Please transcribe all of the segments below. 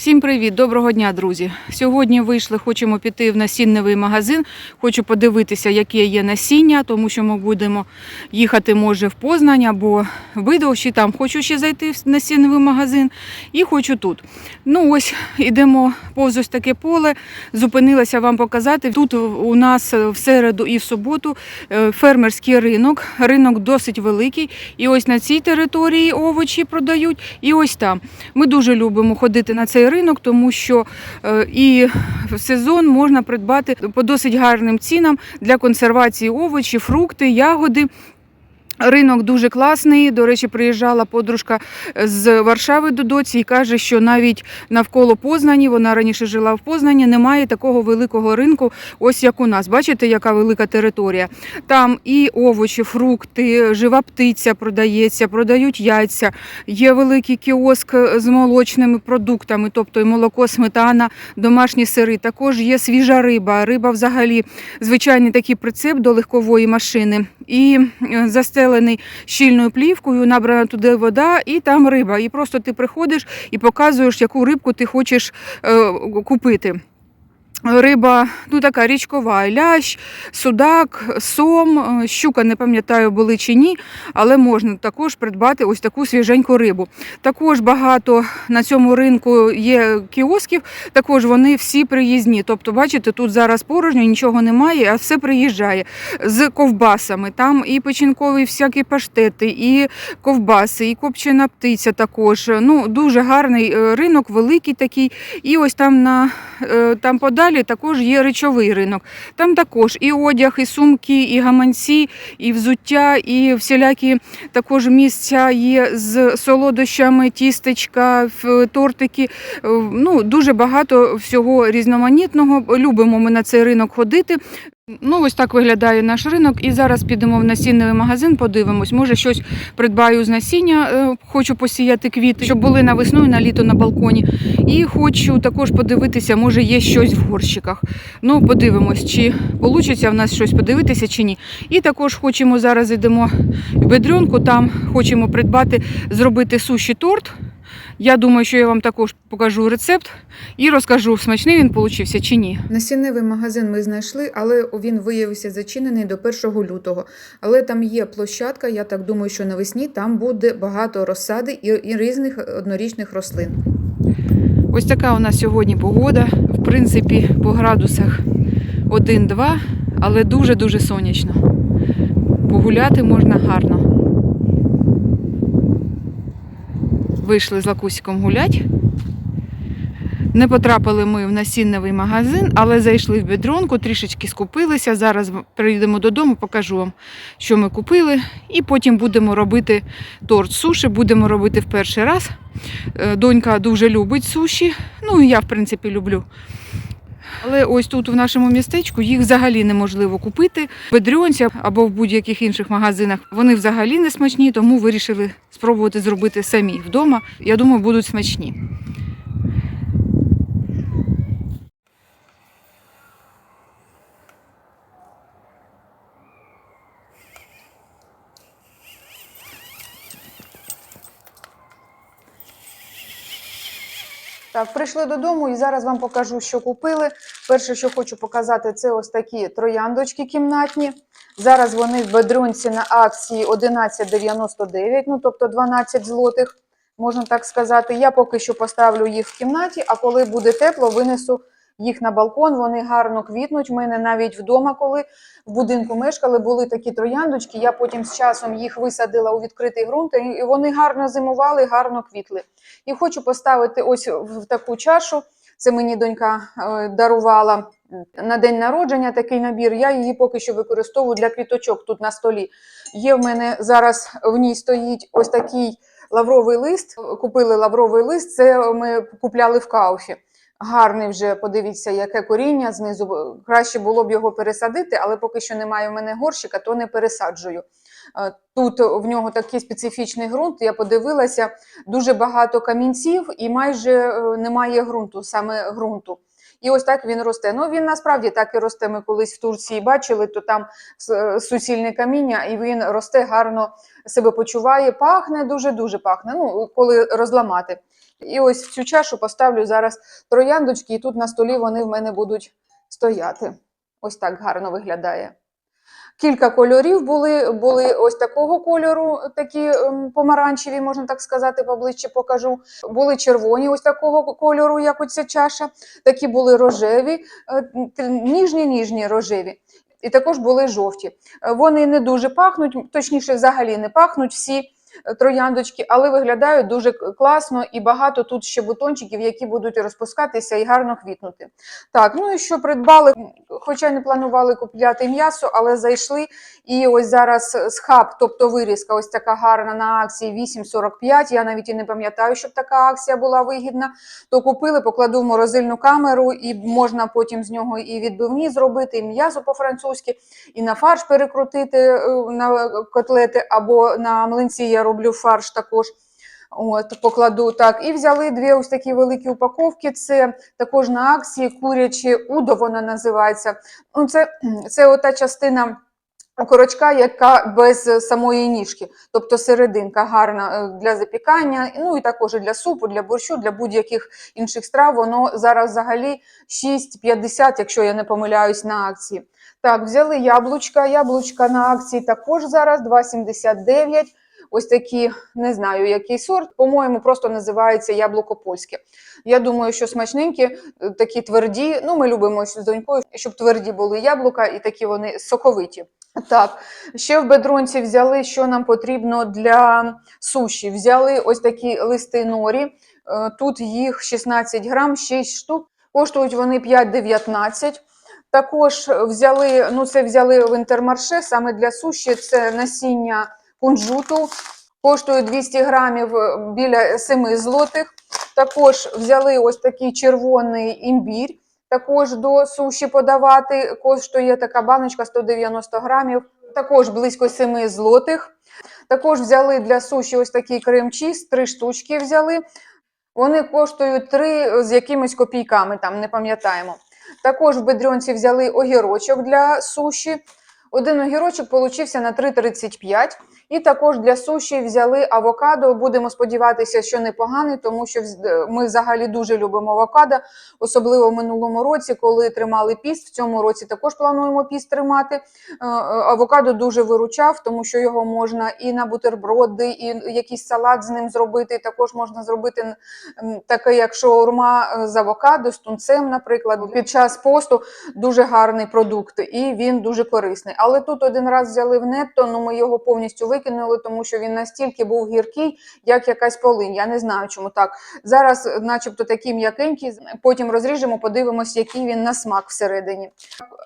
Всім привіт, доброго дня, друзі. Сьогодні вийшли, хочемо піти в насінневий магазин. Хочу подивитися, яке є насіння, тому що ми будемо їхати, може, в Познань або в Бидовщі. Там хочу ще зайти в насінневий магазин і хочу тут. Ну ось ідемо повз ось таке поле. Зупинилася вам показати. Тут у нас в середу і в суботу е, фермерський ринок. Ринок досить великий. І ось на цій території овочі продають, і ось там. Ми дуже любимо ходити на цей ринок, тому що е, і в сезон можна придбати по досить гарним цінам для консервації овочі, фрукти, ягоди. Ринок дуже класний. До речі, приїжджала подружка з Варшави до доці і каже, що навіть навколо Познані, вона раніше жила в Познані, немає такого великого ринку, ось як у нас. Бачите, яка велика територія. Там і овочі, фрукти, жива птиця продається, продають яйця. Є великий кіоск з молочними продуктами, тобто і молоко, сметана, домашні сири. Також є свіжа риба. Риба взагалі звичайний такий прицеп до легкової машини. І е, застелений щільною плівкою, набрана туди вода, і там риба. І просто ти приходиш і показуєш, яку рибку ти хочеш е, купити. Риба ну така річкова, лящ, судак, сом, е, щука, не пам'ятаю, були чи ні, але можна також придбати ось таку свіженьку рибу. Також багато на цьому ринку є кіосків, також вони всі приїзні. Тобто, бачите, тут зараз порожньо, нічого немає, а все приїжджає з ковбасами. Там і печінкові всякі паштети, і ковбаси, і копчена птиця також. Ну, дуже гарний е, ринок, великий такий. І ось там на е, там подалі також є речовий ринок. Там також і одяг, і сумки, і гаманці, і взуття, і всілякі також місця є з солодощами, тістечка, тортики. Е, Ну, дуже багато всього різноманітного. Любимо ми на цей ринок ходити. Ну, ось так виглядає наш ринок. І зараз підемо в насінний магазин, подивимось. Може, щось придбаю з насіння. е, Хочу посіяти квіти, щоб були на весну і на літо на балконі. І хочу також подивитися, може є щось в горщиках. Ну, подивимось, чи вийде в нас щось подивитися чи ні. І також хочемо зараз йдемо в бедрюнку, там хочемо придбати, зробити суші торт. Я думаю, що я вам також покажу рецепт і розкажу, смачний він получився чи ні. Насінневий магазин ми знайшли, але він виявився зачинений до 1 лютого. Але там є площадка, я так думаю, що навесні там буде багато розсади і, і різних однорічних рослин. Ось така у нас сьогодні погода. В принципі, по градусах 1-2, але дуже-дуже сонячно. Погуляти можна гарно. Вийшли з Лакусиком гулять. Не потрапили ми в насінневий магазин, але зайшли в бідронку, трішечки скупилися. Зараз приїдемо додому, покажу вам, що ми купили. І потім будемо робити торт суші. Будемо робити в перший раз. Е, Донька дуже любить суші. Ну і я, в принципі, люблю. Але ось тут в нашому містечку їх взагалі неможливо купити. В Бедріонці або в будь-яких інших магазинах вони взагалі не смачні, тому вирішили спробувати зробити самі вдома. Я думаю, будуть смачні. Так, прийшли додому і зараз вам покажу, що купили. Перше, що хочу показати, це ось такі трояндочки кімнатні. Зараз вони в бедрунці на акції 11,99, ну тобто 12 злотих, можна так сказати. Я поки що поставлю їх в кімнаті, а коли буде тепло, винесу їх на балкон. Вони гарно квітнуть. У мене навіть вдома, коли в будинку мешкали, були такі трояндочки. Я потім з часом їх висадила у відкритий ґрунт, і вони гарно зимували, гарно квітли. І хочу поставити ось в таку чашу. Це мені донька е, дарувала на день народження такий набір. Я її поки що використовую для квіточок тут на столі. Є в мене зараз в ній стоїть ось такий лавровий лист. Купили лавровий лист, це ми купляли в кауфі. Гарний вже, подивіться, яке коріння знизу. Краще було б його пересадити, але поки що немає в мене горщика, то не пересаджую. Е, Тут в нього такий специфічний ґрунт. Я подивилася, дуже багато камінців і майже е, немає ґрунту, саме ґрунту. І ось так він росте. Ну він насправді так і росте. Ми колись в Турції бачили, то там с- суцільне каміння, і він росте гарно себе почуває, пахне, дуже дуже пахне. Ну, коли розламати. І ось в цю чашу поставлю зараз трояндочки, і тут на столі вони в мене будуть стояти. Ось так гарно виглядає. Кілька кольорів були, були ось такого кольору, такі ем, помаранчеві, можна так сказати, поближче покажу. Були червоні, ось такого кольору, як оця чаша. Такі були рожеві, е, ніжні, ніжні рожеві. І також були жовті. Е, Вони не дуже пахнуть, точніше, взагалі не пахнуть всі трояндочки, але виглядають дуже класно і багато тут ще бутончиків, які будуть розпускатися і гарно квітнути. Так, ну і що придбали, хоча не планували купляти м'ясо, але зайшли. І ось зараз схаб, тобто вирізка, ось така гарна на акції 8,45. Я навіть і не пам'ятаю, щоб така акція була вигідна. То купили, покладу в морозильну камеру, і можна потім з нього і відбивні зробити, і м'ясо по-французьки, і на фарш перекрутити е, на котлети, або на млинці я роблю фарш також. От, покладу так. І взяли дві ось такі великі упаковки. Це також на акції курячі удо, вона називається. Ну, це, це ота частина окорочка, яка без самої ніжки, тобто серединка гарна е, для запікання, ну і також для супу, для борщу, для будь-яких інших страв. Воно зараз взагалі 6,50, якщо я не помиляюсь, на акції. Так, взяли яблучка. Яблучка на акції також зараз 2,79. Ось такі, не знаю, який сорт. По-моєму, просто називається яблуко польське. Я думаю, що смачненькі, е, такі тверді. Ну, ми любимо з донькою, щоб тверді були яблука і такі вони соковиті. Так, ще в бедронці взяли, що нам потрібно для суші. Взяли ось такі листи норі. Е, Тут їх 16 грам, 6 штук. Коштують вони 5,19. Також взяли, ну це взяли в інтермарше саме для суші. Це насіння кунжуту. Коштує 200 грамів е, біля 7 злотих. Також взяли ось такий червоний імбір. Також до суші подавати. Коштує така баночка 190 грамів. Також близько 7 злотих. Також взяли для суші ось такий крем-чіз, три штучки взяли. Вони коштують 3 з якимись копійками, там не пам'ятаємо. Також в бедрьонці взяли огірочок для суші. Один огірочок получився на 3,35. І також для суші взяли авокадо. Будемо сподіватися, що непоганий, тому що ми взагалі дуже любимо авокадо, особливо в минулому році, коли тримали піст. В цьому році також плануємо піст тримати. Е, е, Авокадо дуже виручав, тому що його можна і на бутерброди, і якийсь салат з ним зробити. Також можна зробити таке, як шаурма е, з авокадо, з тунцем, наприклад. Під час посту дуже гарний продукт, і він дуже корисний. Але тут один раз взяли в нетто, ну ми його повністю викинули, тому що він настільки був гіркий, як якась полинь. Я не знаю, чому так. Зараз, е, начебто, такий м'якенький. Потім розріжемо, подивимось, який він на смак всередині.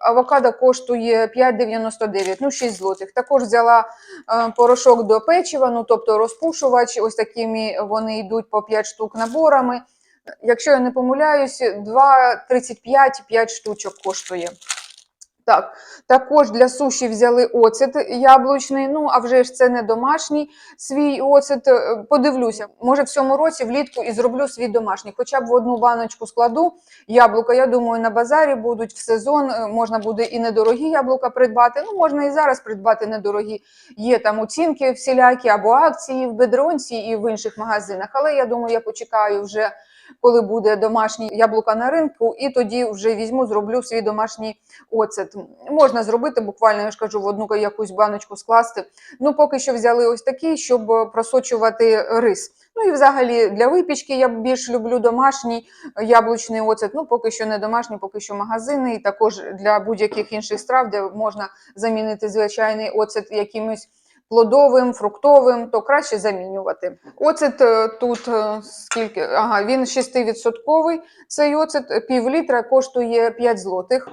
Авокадо коштує 5,99, ну 6 злотих. Також взяла е, порошок до печива, ну тобто розпушувач. Ось такими вони йдуть по 5 штук наборами. Якщо я не помиляюсь, 2,35 5 штучок коштує. Так, також для суші взяли оцет яблучний. Ну, а вже ж це не домашній свій оцет. Е, Подивлюся, може в цьому році влітку і зроблю свій домашній. Хоча б в одну баночку складу яблука. Я думаю, на базарі будуть в сезон. е, Можна буде і недорогі яблука придбати. Ну, можна і зараз придбати недорогі. Є там оцінки всілякі або акції в бедронці і в інших магазинах. Але я думаю, я почекаю вже. Коли буде домашні яблука на ринку, і тоді вже візьму, зроблю свій домашній оцет. Можна зробити буквально, я ж кажу, в одну якусь баночку скласти. Ну, поки що взяли ось такий, щоб просочувати рис. Ну і взагалі для випічки я більш люблю домашній яблучний оцет. Ну, поки що не домашній, поки що магазини, і також для будь-яких інших страв, де можна замінити звичайний оцет якимось. Плодовим, фруктовим, то краще замінювати. Оцет е, тут е, скільки? Ага, він 6%. Цей оцет е, пів літра коштує 5 злотих.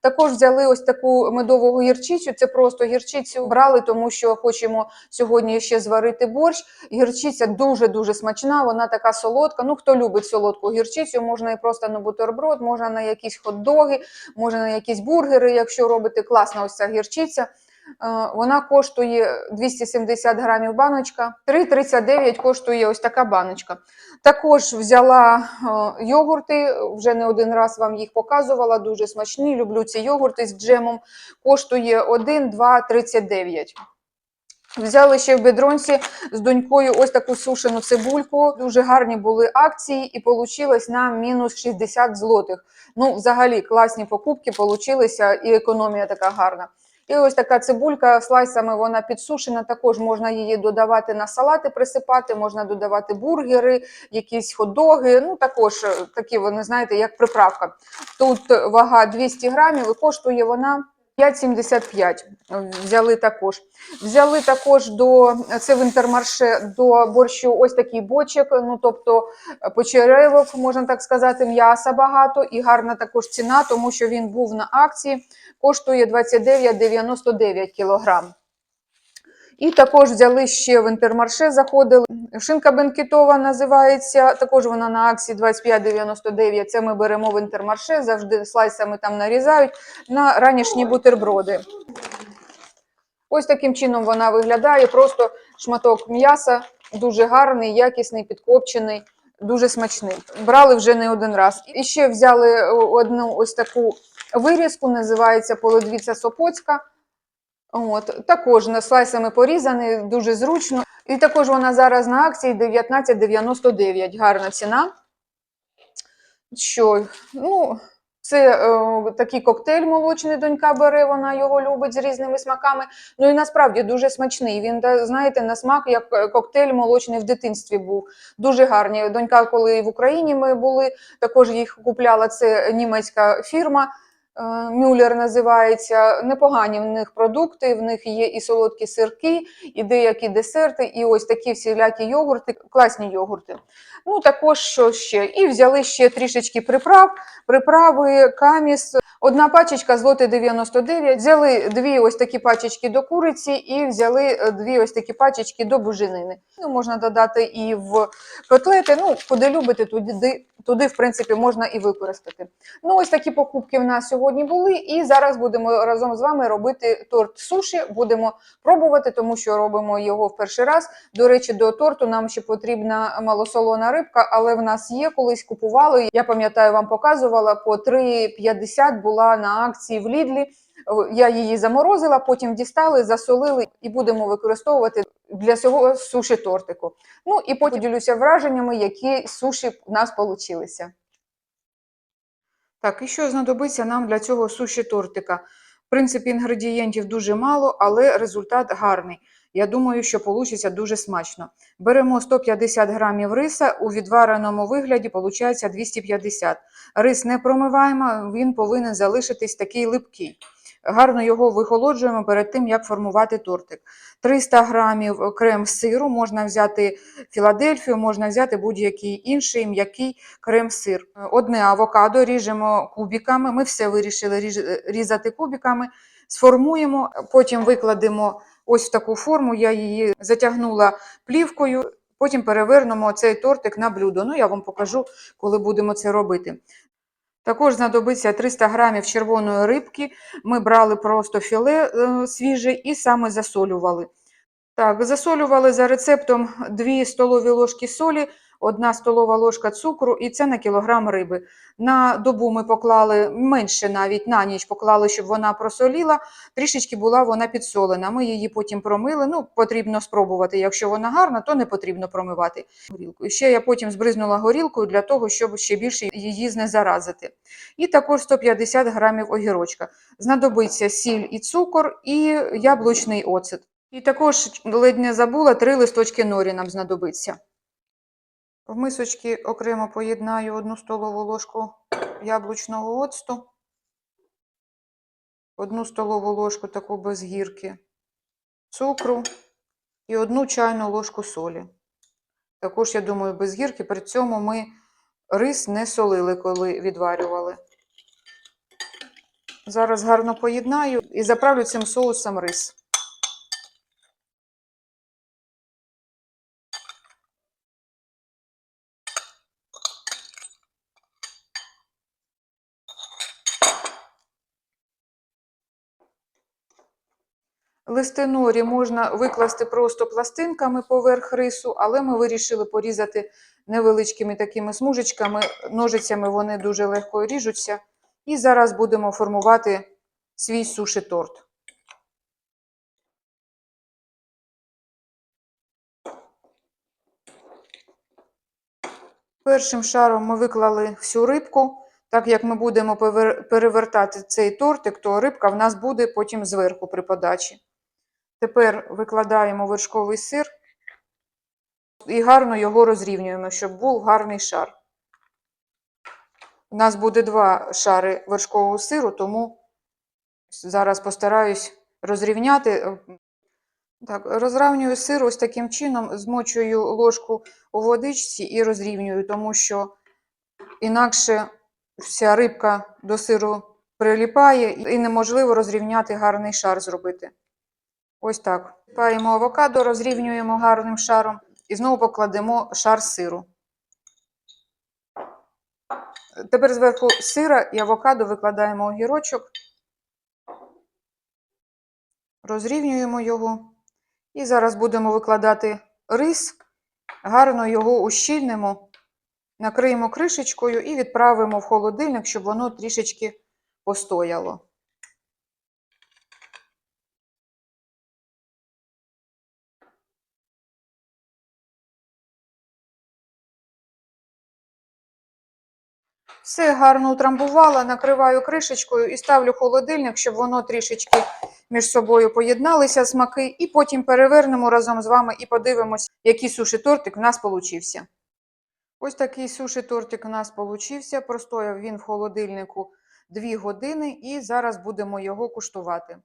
Також взяли ось таку медову гірчицю. Це просто гірчицю брали, тому що хочемо сьогодні ще зварити борщ. Гірчиця дуже дуже смачна, вона така солодка. Ну хто любить солодку гірчицю, можна і просто на бутерброд, можна на якісь хот-доги, можна на якісь бургери, якщо робити класна ось ця гірчиця. Е, Вона коштує 270 грамів баночка, 3,39 коштує ось така баночка. Також взяла е, йогурти, вже не один раз вам їх показувала, дуже смачні. Люблю ці йогурти з джемом. Коштує 1, 2, 39. Взяли ще в бедронці з донькою ось таку сушену цибульку. Дуже гарні були акції, і вийшло нам мінус 60 злотих. Ну, взагалі, класні покупки получилися, і економія така гарна. І ось така цибулька слайсами вона підсушена. Також можна її додавати на салати, присипати, можна додавати бургери, якісь хот-доги. Ну також е, такі вони знаєте, як приправка. Тут вага 200 грамів і коштує вона 5,75. Взяли також. Взяли також до це в інтермарше до борщу ось такий бочок. Ну тобто почеревок, можна так сказати, м'яса багато і гарна також ціна, тому що він був на акції, коштує 29,99 кілограм. І також взяли ще в інтермарше, заходили. Шинка бенкетова називається. Також вона на акції 25,99. Це ми беремо в інтермарше, завжди слайсами там нарізають на ранішні бутерброди. Ось таким чином вона виглядає. Просто шматок м'яса, дуже гарний, якісний, підкопчений, дуже смачний. Брали вже не один раз. І ще взяли одну ось таку вирізку, називається полудвіця сопоцька. От, також на слайсами порізаний, дуже зручно. І також вона зараз на акції 19,99. Гарна ціна. Що, ну, це е, такий коктейль молочний донька бере, вона його любить з різними смаками. Ну і насправді дуже смачний. Він, знаєте, на смак, як е, коктейль молочний в дитинстві був. Дуже гарні. Донька, коли в Україні ми були, також їх купляла. Це німецька фірма. Е, Мюллер називається. Непогані в них продукти, в них є і солодкі сирки, і деякі десерти, і ось такі всілякі йогурти, класні йогурти. Ну, також що ще? І взяли ще трішечки приправ, приправи, каміс. Одна пачечка злоти 99. Взяли дві ось такі пачечки до куриці і взяли е, дві ось такі пачечки до буженини. Ну, можна додати і в котлети. Ну, куди любите, туди, туди, в принципі, можна і використати. Ну, ось такі покупки в нас сьогодні були. І зараз будемо разом з вами робити торт суші. Будемо пробувати, тому що робимо його в перший раз. До речі, до торту нам ще потрібна малосолона рибка, але в нас є, колись купували. Я пам'ятаю, вам показувала по 3,50 була на акції в Лідлі. Я її заморозила, потім дістали, засолили і будемо використовувати для цього суші тортику. Ну і потім ділюся враженнями, які суші у нас получилися. Так, і що знадобиться нам для цього суші тортика? В принципі, інгредієнтів дуже мало, але результат гарний. Я думаю, що вийде дуже смачно. Беремо 150 грамів риса, у відвареному вигляді виходить 250. Рис не промиваємо, він повинен залишитись такий липкий. Гарно його вихолоджуємо перед тим, як формувати тортик. 300 грамів крем сиру, можна взяти Філадельфію, можна взяти будь-який інший м'який крем-сир. Одне авокадо ріжемо кубиками. Ми все вирішили різати кубиками, сформуємо, потім викладемо ось в таку форму. Я її затягнула плівкою. Потім перевернемо цей тортик на блюдо. Ну, я вам покажу, коли будемо це робити. Також знадобиться 300 грамів червоної рибки. Ми брали просто філе е, свіже і саме засолювали. Так, засолювали за рецептом 2 столові ложки солі, 1 столова ложка цукру і це на кілограм риби. На добу ми поклали менше навіть на ніч поклали, щоб вона просоліла. Трішечки була вона підсолена. Ми її потім промили. Ну, потрібно спробувати. Якщо вона гарна, то не потрібно промивати горілку. Ще я потім збризнула горілкою для того, щоб ще більше її знезаразити. І також 150 грамів огірочка. Знадобиться сіль і цукор, і яблучний оцет. І також ледь не забула, три листочки норі нам знадобиться. В мисочки окремо поєднаю одну столову ложку яблучного оцту, одну столову ложку таку без гірки цукру і одну чайну ложку солі. Також, я думаю, без гірки. При цьому ми рис не солили, коли відварювали. Зараз гарно поєднаю і заправлю цим соусом рис. Листинорі можна викласти просто пластинками поверх рису, але ми вирішили порізати невеличкими такими смужечками, ножицями вони дуже легко ріжуться. І зараз будемо формувати свій суші торт. Першим шаром ми виклали всю рибку. Так як ми будемо перевертати цей тортик, то рибка в нас буде потім зверху при подачі. Тепер викладаємо вершковий сир і гарно його розрівнюємо, щоб був гарний шар. У нас буде два шари вершкового сиру, тому зараз постараюсь розрівняти. Так, розравнюю сир ось таким чином, змочую ложку у водичці і розрівнюю, тому що інакше вся рибка до сиру приліпає і неможливо розрівняти гарний шар зробити. Ось так. Паємо авокадо, розрівнюємо гарним шаром і знову покладемо шар сиру. Тепер зверху сира і авокадо викладаємо огірочок, розрівнюємо його. І зараз будемо викладати рис, гарно його ущільнимо, накриємо кришечкою і відправимо в холодильник, щоб воно трішечки постояло. Все гарно утрамбувала, накриваю кришечкою і ставлю холодильник, щоб воно трішечки між собою поєдналися смаки, і потім перевернемо разом з вами і подивимось, який суші тортик в нас получився. Ось такий суші тортик у нас получився. Простояв він в холодильнику 2 години, і зараз будемо його куштувати.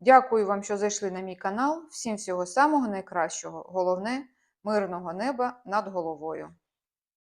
Дякую вам, що зайшли на мій канал. Всім всього самого найкращого. Головне мирного неба над головою.